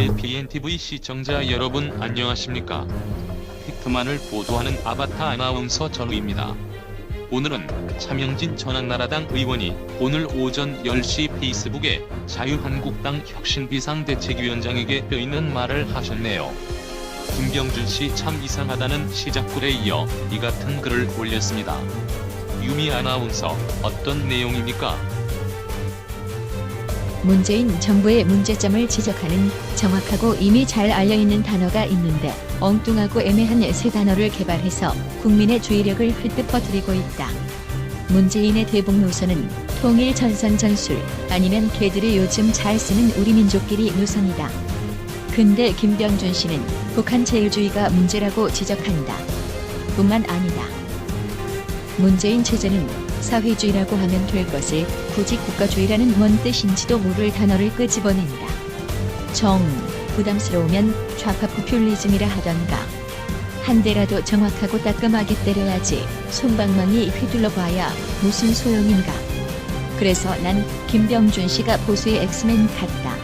LPNTV 시청자 여러분 안녕하십니까? 팩트만을 보도하는 아바타 아나운서 전우입니다. 오늘은 차명진 전한나라당 의원이 오늘 오전 10시 페이스북에 자유한국당 혁신비상대책위원장에게 뼈있는 말을 하셨네요. 김병준 씨 참 이상하다는 시작글에 이어 이 같은 글을 올렸습니다. 유미 아나운서 어떤 내용입니까? 문재인 정부의 문제점을 지적하는 정확하고 이미 잘 알려있는 단어가 있는데 엉뚱하고 애매한 세 단어를 개발해서 국민의 주의력을 헐뜯 퍼뜨리고 있다. 문재인의 대북 노선은 통일 전선 전술 아니면 걔들이 요즘 잘 쓰는 우리 민족끼리 노선이다. 근데 김병준 씨는 북한 제일주의가 문제라고 지적한다. 뿐만 아니다. 문재인 체제는 사회주의라고 하면 될 것을 굳이 국가주의라는 뭔 뜻인지도 모를 단어를 끄집어낸다. 정, 부담스러우면 좌파 포퓰리즘이라 하던가. 한 대라도 정확하고 따끔하게 때려야지 손방망이 휘둘러 봐야 무슨 소용인가. 그래서 난 김병준 씨가 보수의 엑스맨 같다.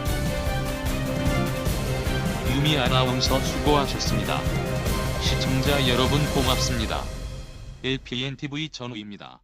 유미 아나운서 수고하셨습니다. 시청자 여러분 고맙습니다. LPNTV 전우입니다.